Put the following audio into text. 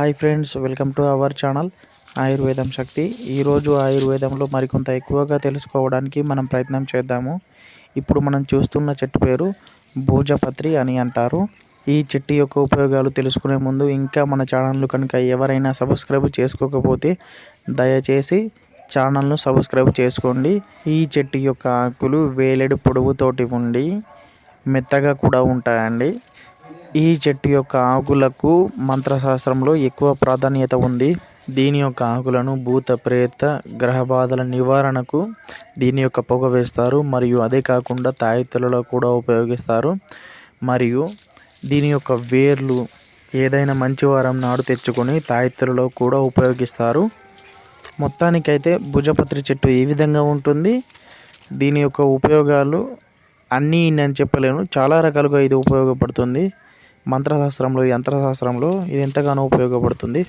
Hi friends welcome to our channel Ayurvedam Shakti. ఈరోజు ఆయుర్వేదంలో మరికొంత ఎక్కువగా తెలుసుకోవడానికి మనం ప్రయత్నం చేద్దాము. ఇప్పుడు మనం చూస్తున్న చెట్టు పేరు భూజపత్రి అని అంటారు. ఈ చెట్టు యొక్క ఉపయోగాలు తెలుసుకునే ముందు ఇంకా మన ఛానల్ కనుక ఎవరైనా సబ్స్క్రైబ్ చేసుకోకపోతే దయచేసి ఛానల్ను సబ్స్క్రైబ్ చేసుకోండి. ఈ చెట్టు యొక్క ఆకులు వేలెడు పొడవుతోటి ఉండి మెత్తగా కూడా ఉంటాయండి. ఈ చెట్టు యొక్క ఆకులకు మంత్రశాస్త్రంలో ఎక్కువ ప్రాధాన్యత ఉంది. దీని యొక్క ఆకులను భూత ప్రేత గ్రహబాధల నివారణకు దీని యొక్క పొగ వేస్తారు మరియు అదే కాకుండా తాయిత్తులలో కూడా ఉపయోగిస్తారు. మరియు దీని యొక్క వేర్లు ఏదైనా మంచి వారం నాడు తెచ్చుకొని తాయిత్తులలో కూడా ఉపయోగిస్తారు. మొత్తానికైతే భుజపత్రి చెట్టు ఏ విధంగా ఉంటుంది. దీని యొక్క ఉపయోగాలు అన్నీ నేను చెప్పలేను. చాలా రకాలుగా ఇది ఉపయోగపడుతుంది. మంత్రశాస్త్రంలో యంత్రశాస్త్రంలో ఇది ఎంతగానో ఉపయోగపడుతుంది.